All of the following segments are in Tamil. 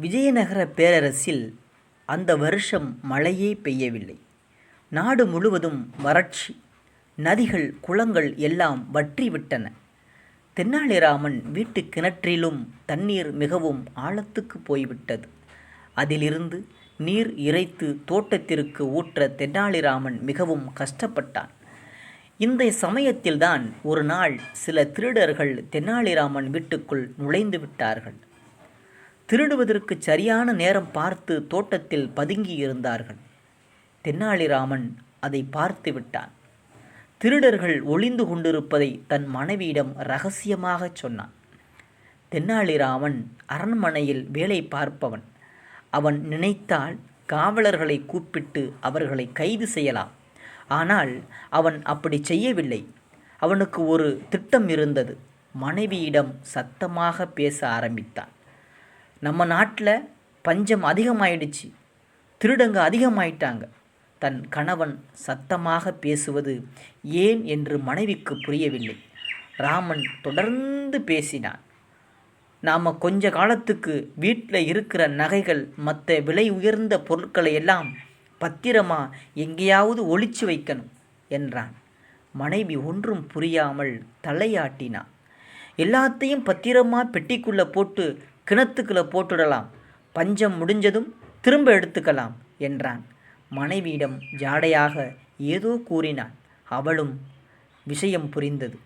விஜயநகர பேரரசில் அந்த வருஷம் மழையே பெய்யவில்லை. நாடு முழுவதும் வறட்சி நதிகள் குளங்கள் எல்லாம் வற்றிவிட்டன. தென்னாலிராமன் வீட்டு கிணற்றிலும் தண்ணீர் மிகவும் ஆழத்துக்கு போய்விட்டது. அதிலிருந்து நீர் இறைத்து தோட்டத்திற்கு ஊற்ற தென்னாலிராமன் மிகவும் கஷ்டப்பட்டான். இந்த சமயத்தில்தான் ஒரு நாள் சில திருடர்கள் தென்னாலிராமன் வீட்டுக்குள் நுழைந்து விட்டார்கள். திருடுவதற்கு சரியான நேரம் பார்த்து தோட்டத்தில் பதுங்கி இருந்தார்கள் தென்னாலிராமன் அதை பார்த்து விட்டான். திருடர்கள் ஒளிந்து கொண்டிருப்பதை தன் மனைவியிடம் ரகசியமாகச் சொன்னான். தென்னாலிராமன் அரண்மனையில் வேலை பார்ப்பவன். அவன் நினைத்தால் காவலர்களை கூப்பிட்டு அவர்களை கைது செய்யலாம். ஆனால் அவன் அப்படி செய்யவில்லை. அவனுக்கு ஒரு திட்டம் இருந்தது. மனைவியிடம் சத்தமாக பேச ஆரம்பித்தான். நம்ம நாட்டில் பஞ்சம் அதிகமாயிடுச்சு. திருடங்க அதிகமாயிட்டாங்க. தன் கணவன் சத்தமாக பேசுவது ஏன் என்று மனைவிக்கு புரியவில்லை. ராமன் தொடர்ந்து பேசினான். நாம் கொஞ்ச காலத்துக்கு வீட்டில் இருக்கிற நகைகள் மற்ற விலை உயர்ந்த பொருட்களை எல்லாம் பத்திரமா எங்கேயாவது ஒழிச்சு வைக்கணும் என்றான். மனைவி ஒன்றும் புரியாமல் தலையாட்டினான். எல்லாத்தையும் பத்திரமா பெட்டிக்குள்ளே போட்டு கிணத்துக்குள்ளே போட்டுடலாம். பஞ்சம் முடிஞ்சதும் திரும்ப எடுத்துக்கலாம் என்றான். மனைவியிடம் ஜாடையாக ஏதோ கூறினான். அவளும் விஷயம் புரிந்தது.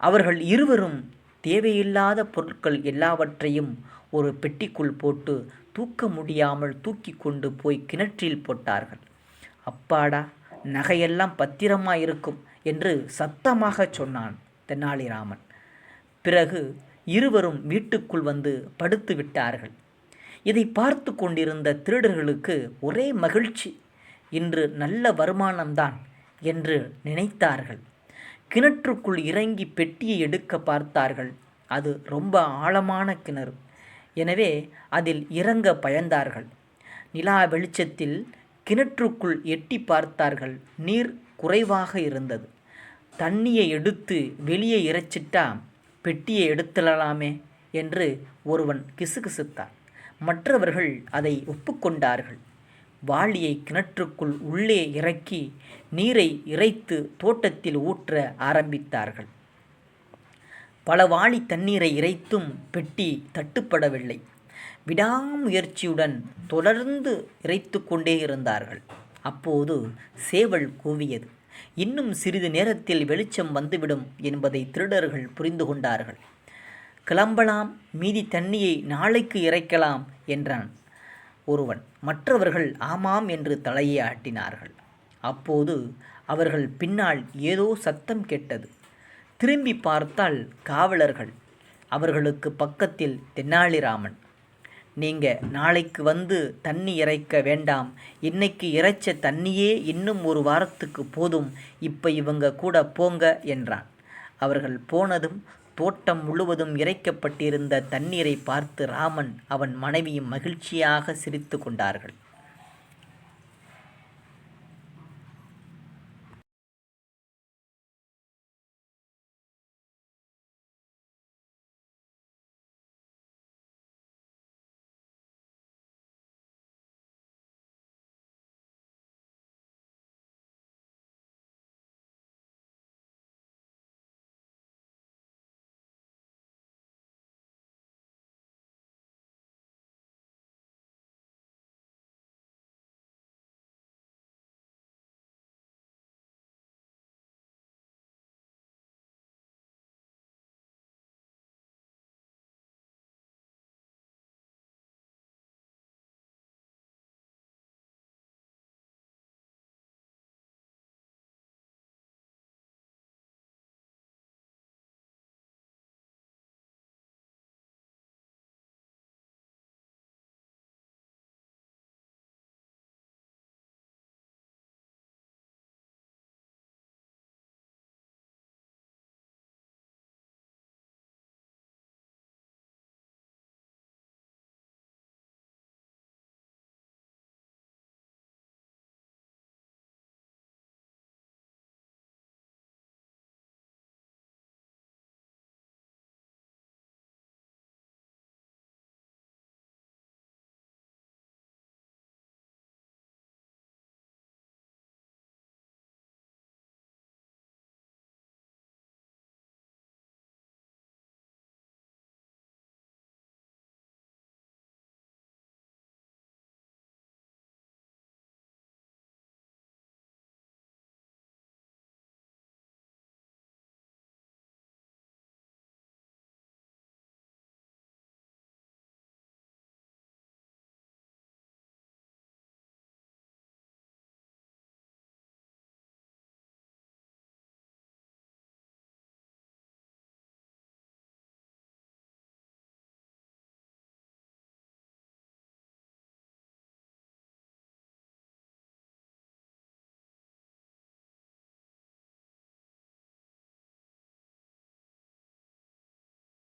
அவர்கள் இருவரும் தேவையில்லாத பொருட்கள் எல்லாவற்றையும் ஒரு பெட்டிக்குள் போட்டு தூக்க முடியாமல் தூக்கி கொண்டு போய் கிணற்றில் போட்டார்கள். அப்பாடா நகையெல்லாம் பத்திரமா இருக்கும் என்று சத்தமாக சொன்னான் தெனாலிராமன். பிறகு இருவரும் வீட்டுக்குள் வந்து படுத்து விட்டார்கள். இதை பார்த்து கொண்டிருந்த திருடர்களுக்கு ஒரே மகிழ்ச்சி இன்று நல்ல வருமானம்தான் என்று நினைத்தார்கள். கிணற்றுக்குள் இறங்கி பெட்டியை எடுக்க பார்த்தார்கள். அது ரொம்ப ஆழமான கிணறு. எனவே அதில் இறங்க பயந்தார்கள். நிலா வெளிச்சத்தில் கிணற்றுக்குள் எட்டி பார்த்தார்கள். நீர் குறைவாக இருந்தது. தண்ணியை எடுத்து வெளியே இறைச்சிட்டா பெட்டியை எடுத்துடலாமே என்று ஒருவன் கிசுகிசுத்தான். மற்றவர்கள் அதை ஒப்புக்கொண்டார்கள். வாளியை கிணற்றுக்குள் உள்ளே இறக்கி நீரை இறைத்து தோட்டத்தில் ஊற்ற ஆரம்பித்தார்கள். பல வாளி தண்ணீரை இறைத்தும் பெட்டி தட்டுப்படவில்லை. விடாமுயற்சியுடன் தொடர்ந்து இறைத்து கொண்டே இருந்தார்கள். அப்போது சேவல் கூவியது. இன்னும் சிறிது நேரத்தில் வெளிச்சம் வந்துவிடும் என்பதை திருடர்கள் புரிந்து கொண்டார்கள். கிளம்பலாம் மீதி தண்ணியை நாளைக்கு இறைக்கலாம் என்றான் ஒருவன். மற்றவர்கள் ஆமாம் என்று தலையை ஆட்டினார்கள். அப்போது அவர்கள் பின்னால் ஏதோ சத்தம் கேட்டது. திரும்பி பார்த்தால் காவலர்கள். அவர்களுக்கு பக்கத்தில் தென்னாலிராமன். நீங்கள் நாளைக்கு வந்து தண்ணி இறைக்க வேண்டாம். இன்னைக்கு இறைச்ச தண்ணியே இன்னும் ஒரு வாரத்துக்கு போதும். இப்போ இவங்க கூட போங்க என்றான். அவர்கள் போனதும் தோட்டம் முழுவதும் இறைக்கப்பட்டிருந்த தண்ணீரை பார்த்து ராமன் அவன் மனைவியும் மகிழ்ச்சியாக சிரித்து கொண்டார்கள்.